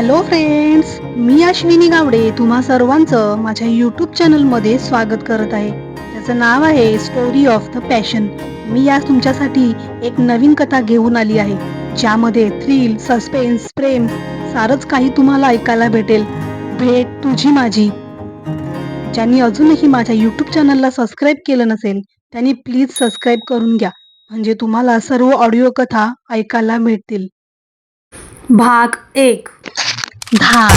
Hello friends मी अश्विनी गावडे. तुम्हा सर्वांचं माझ्या यूट्यूब चॅनलमध्ये स्वागत करत आहे. त्याचं नाव आहे स्टोरी ऑफ द पॅशन मी आज तुमच्यासाठी एक नवीन कथा घेऊन आली आहे. ज्यामध्ये थ्रिल सस्पेन्स प्रेम सारंच काही तुम्हाला ऐकायला भेटेल. भेट तुझी माझी. ज्यांनी अजूनही माझ्या यूट्यूब चॅनलला सबस्क्राईब केलं नसेल त्यांनी प्लीज सबस्क्राईब करून घ्या. म्हणजे तुम्हाला सर्व ऑडिओ कथा ऐकायला भेटतील. भाग एक. धार.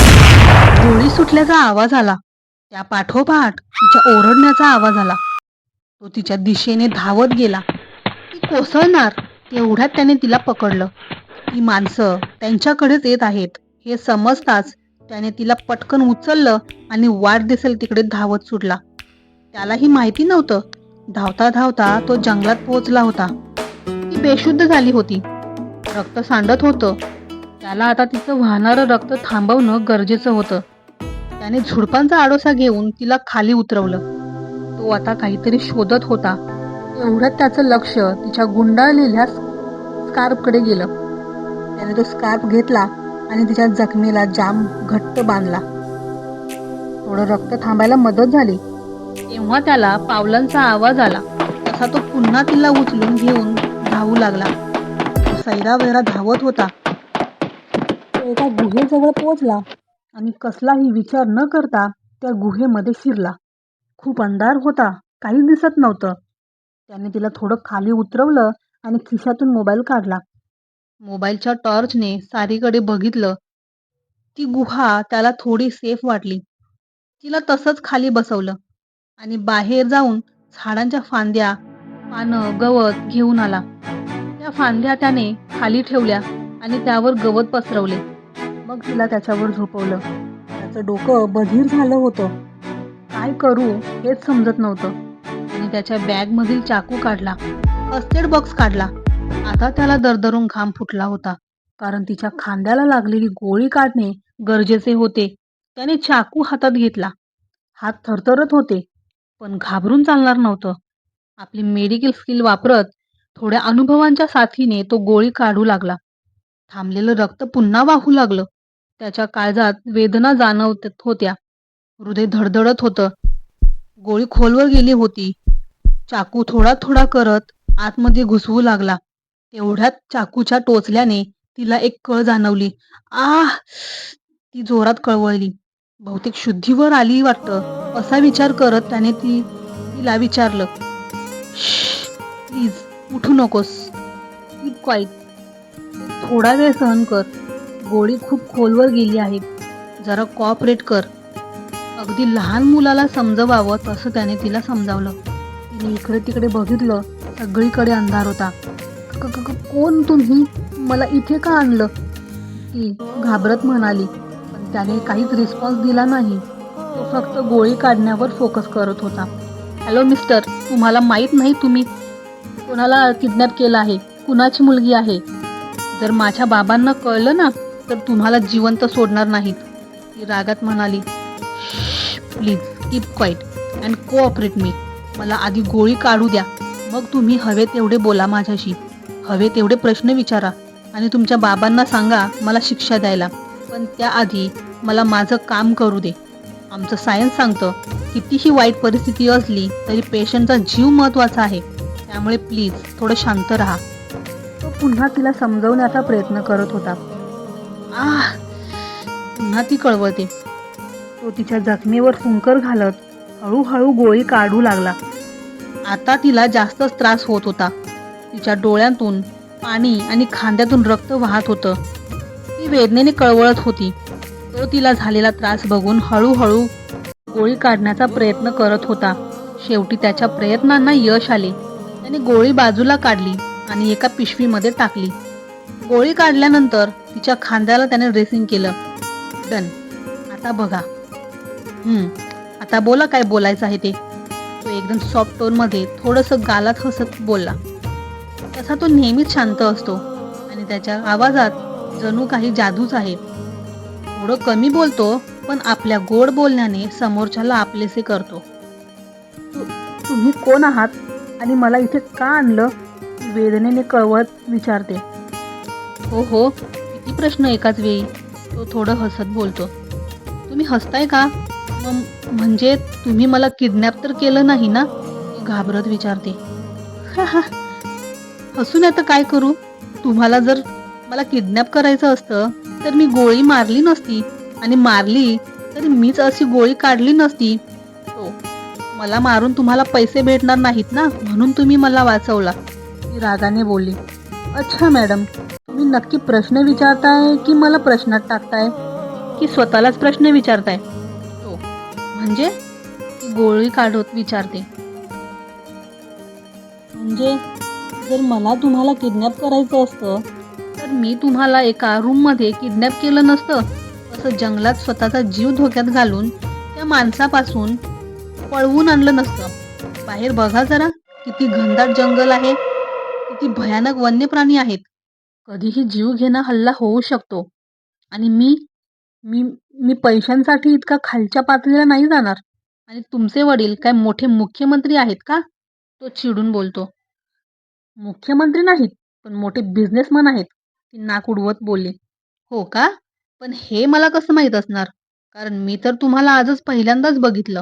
गोळी सुटल्याचा आवाज आला. त्या पाठोपाठ तिच्या ओरडण्याचा आवाज आला. तो तिच्या दिशेने धावत गेला. ती कोसळणार तेवढ्यात त्याने तिला पकडलं. ती माणसं त्यांच्याकडेच येत आहेत. हे समजताच त्याने तिला पटकन उचललं आणि वाट दिसेल तिकडे धावत सुटला. त्यालाही माहिती नव्हतं. धावता धावता तो जंगलात पोहोचला होता. ती बेशुद्ध झाली होती. रक्त सांडत होतं. त्याला आता तिचं वाहणारं रक्त थांबवणं गरजेचं होतं. त्याने झुडपांचा आडोसा घेऊन तिला खाली उतरवलं. तो आता काहीतरी शोधत होता. एवढ्यात त्याचं लक्ष तिच्या गुंडाळलेल्या स्कार्फकडे गेलं. त्याने तो स्कार्फ घेतला आणि तिच्या जखमेला जाम घट्ट बांधला. थोडं रक्त थांबायला मदत झाली. तेव्हा त्याला पावलांचा आवाज आला. तसा तो पुन्हा तिला उचलून घेऊन धावू लागला. तो सैरावैरा धावत होता. एका गुहेजवळ पोचला आणि कसलाही विचार न करता त्या गुहेमध्ये शिरला. खूप अंधार होता काही दिसत नव्हतं. त्याने तिला थोडं खाली उतरवलं आणि खिशातून मोबाईल काढला. मोबाईलच्या टॉर्चने सारीकडे बघितलं. ती गुहा त्याला थोडी सेफ वाटली. तिला तसंच खाली बसवलं आणि बाहेर जाऊन झाडांच्या फांद्या पानं गवत घेऊन आला. त्या फांद्या त्याने खाली ठेवल्या आणि त्यावर गवत पसरवले. मग तिला त्याच्यावर झोपवलं. त्याचं डोकं बधीर झालं होतं. काय करू हेच समजत नव्हतं. आणि त्याच्या बॅगमधील चाकू काढला. फर्स्ट एड बॉक्स काढला. आता त्याला दरदरून घाम फुटला होता. कारण तिच्या खांद्याला लागलेली गोळी काढणे गरजेचे होते. त्याने चाकू हातात घेतला. हात थरथरत होते. पण घाबरून चालणार नव्हतं. आपली मेडिकल स्किल वापरत थोड्या अनुभवांच्या साथीने तो गोळी काढू लागला. थांबलेलं रक्त पुन्हा वाहू लागलं. त्याच्या काळजात वेदना जाणवत होत्या. हृदय धडधडत होतं. गोळी खोलवर गेली होती. चाकू थोडा थोडा करत आतमध्ये घुसवू लागला. तेवढ्यात चाकूच्या टोचल्याने तिला एक कळ जाणवली. आह! ती जोरात कळवळली. बहुतेक शुद्धीवर आली वाटतं. असा विचार करत त्याने ती तिला विचारलं. प्लीज उठू नकोस. क्वाईट थोडा वेळ सहन कर. गोळी खूप खोलवर गेली आहे. जरा कॉपरेट कर. अगदी लहान मुलाला समजवावं तसं त्याने तिला समजावलं. तिने इकडे तिकडे बघितलं सगळीकडे अंधार होता. कोण तुम्ही? मला इथे का आणलं? ती घाबरत म्हणाली. पण त्याने काहीच रिस्पॉन्स दिला नाही. तो फक्त गोळी काढण्यावर फोकस करत होता. हॅलो मिस्टर तुम्हाला माहीत नाही तुम्ही? कोणाला किडनॅप केलं आहे? कुणाची मुलगी आहे? जर माझ्या बाबांना कळलं ना तर तुम्हाला जिवंत सोडणार नाहीत. ती रागात म्हणाली please keep quiet and cooperate मी मला आधी गोळी काढू द्या. मग तुम्ही हवे तेवढे बोला माझ्याशी. हवे तेवढे प्रश्न विचारा आणि तुमच्या बाबांना सांगा मला शिक्षा द्यायला. पण त्याआधी मला माझं काम करू दे. आमचं सायन्स सांगतं कितीही वाईट परिस्थिती असली तरी पेशंटचा जीव महत्त्वाचा आहे. त्यामुळे प्लीज थोडं शांत राहा. तो पुन्हा तिला समजवण्याचा प्रयत्न करत होता. पुन्हा ती कळवळते तो तिच्या जखमेवर फुंकर घालत हळूहळू गोळी काढू लागला. आता तिला जास्तच त्रास होत होता. तिच्या डोळ्यातून पाणी आणि खांद्यातून रक्त वाहत होतं. ती वेदनेने कळवळत होती. तो तिला झालेला त्रास बघून हळूहळू गोळी काढण्याचा प्रयत्न करत होता. शेवटी त्याच्या प्रयत्नांना यश आले. त्याने गोळी बाजूला काढली आणि एका पिशवीमध्ये टाकली. गोळी काढल्यानंतर तिच्या खांद्याला त्याने ड्रेसिंग केलं. डन आता बघा. हम्म. आता बोला काय बोलायचं आहे ते. तो एकदम सॉफ्ट टोनमध्ये थोडंसं गालात हसत बोलला. तसा तो नेहमीच शांत असतो. आणि त्याच्या आवाजात जणू काही जादूच आहे. थोडं कमी बोलतो पण आपल्या गोड बोलण्याने समोरच्याला आपलेसे करतो. तुम्ही कोण आहात? आणि मला इथे का आणलं? वेदनेने कळवत विचारते. हो हो प्रश्न एकाच वेळी. तो थोडं हसत बोलतो. तुम्ही हसताय का? मग म्हणजे तुम्ही मला किडनॅप तर केलं नाही ना? ती घाबरत विचारते. हसून आता काय करू? तुम्हाला जर मला किडनॅप करायचं असतं तर मी गोळी मारली नसती आणि मारली तरी मीच अशी गोळी काढली नसती. हो मला मारून तुम्हाला पैसे भेटणार नाहीत ना? म्हणून तुम्ही मला वाचवला. ती रागाने बोलली. अच्छा मॅडम. तुम्ही नक्की प्रश्न विचारताय की मला प्रश्नात टाकताय? की स्वतःलाच प्रश्न विचारताय. हो. म्हणजे? ती गोळी काढत विचारते. म्हणजे? जर मला तुम्हाला किडनॅप करायचं असतं? तर मी तुम्हाला एका रूममध्ये किडनॅप केलं नसतं. असं जंगलात स्वतःचा जीव धोक्यात घालून त्या माणसापासून पळवून आणलं नसतं. बाहेर बघा जरा किती घनदाट जंगल आहे. किती भयानक वन्य प्राणी आहेत. कधीही जीवघेणा हल्ला होऊ शकतो. आणि मी मी मी पैशांसाठी इतका खालच्या पातळीला नाही जाणार. आणि तुमचे वडील काय मोठे मुख्यमंत्री आहेत का? तो चिडून बोलतो. मुख्यमंत्री नाहीत पण मोठे बिझनेसमन आहेत. ती नाक उडवत बोलली. हो का? पण हे मला कसं माहीत असणार? कारण मी तर तुम्हाला आजच पहिल्यांदाच बघितलं.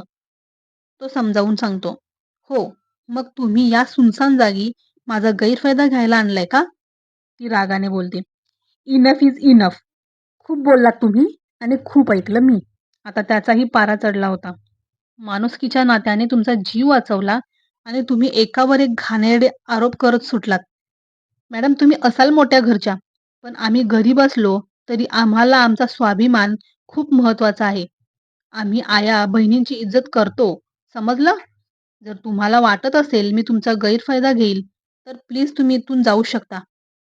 तो समजावून सांगतो. हो मग तुम्ही या सुनसान जागी माझा गैरफायदा घ्यायला आणलाय का? ती रागाने बोलते. इनफ इज इनफ खूप बोललात तुम्ही आणि खूप ऐकलं मी. आता त्याचाही पारा चढला होता. माणुसकीच्या नात्याने तुमचा जीव वाचवला आणि तुम्ही एकावर एक घाणेरडे आरोप करत सुटलात. मॅडम तुम्ही असाल मोठ्या घरच्या पण आम्ही गरीब असलो तरी आम्हाला आमचा स्वाभिमान खूप महत्त्वाचा आहे. आम्ही आया बहिणींची इज्जत करतो समजलं? जर तुम्हाला वाटत असेल मी तुमचा गैरफायदा घेईल तर प्लीज तुम्ही इथून जाऊ शकता.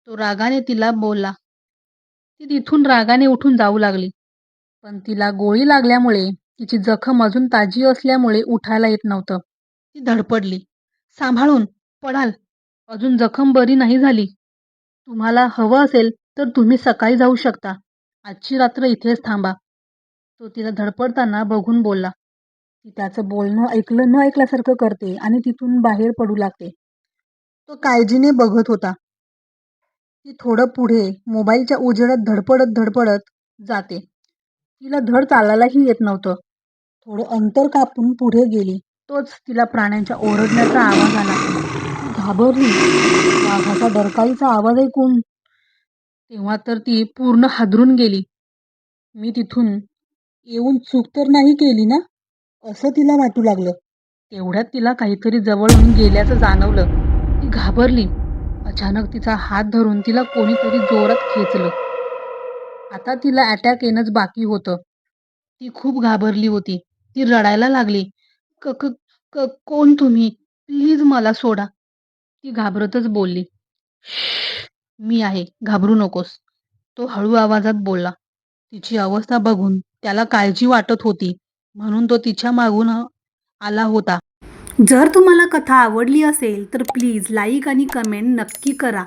तो रागाने तिला बोलला. ती तिथून रागाने उठून जाऊ लागली. पण तिला गोळी लागल्यामुळे तिची जखम अजून ताजी असल्यामुळे उठायला येत नव्हतं. ती धडपडली. सांभाळून पडाल अजून जखम बरी नाही झाली. तुम्हाला हवं असेल तर तुम्ही सकाळी जाऊ शकता. आजची रात्र इथेच थांबा. तो तिला धडपडताना बघून बोलला. ती त्याचं बोलणं ऐकलं न ऐकल्यासारखं करते आणि तिथून बाहेर पडू लागते. तो काळजीने बघत होता. ती थोडं पुढे मोबाईलच्या उजेडात धडपडत धडपडत जाते. तिला धड चालायलाही येत नव्हतं. थोडं अंतर कापून पुढे गेली. तोच तिला प्राण्यांच्या ओरडण्याचा आवाज आला. ती घाबरली. वाघाचा डरकाळीचा आवाज ऐकून तेव्हा तर ती पूर्ण हादरून गेली. मी तिथून येऊन चूक तर नाही केली ना? असं तिला वाटू लागलं. तेवढ्यात तिला काहीतरी जवळून गेल्याचं जाणवलं. ती घाबरली. अचानक तिचा हात धरून तिला कोणीतरी जोरात खेचलं. आता तिला अटॅक येणंच बाकी होतं. ती खूप घाबरली होती. ती रडायला लागली. क क क कोण तुम्ही? प्लीज मला सोडा. ती घाबरतच बोलली. मी आहे. घाबरू नकोस. तो हळू आवाजात बोलला. तिची अवस्था बघून त्याला काळजी वाटत होती. म्हणून तो तिच्या मागून आला होता. जर तुम्हाला कथा आवडली असेल तर प्लीज लाईक आणि कमेंट नक्की करा.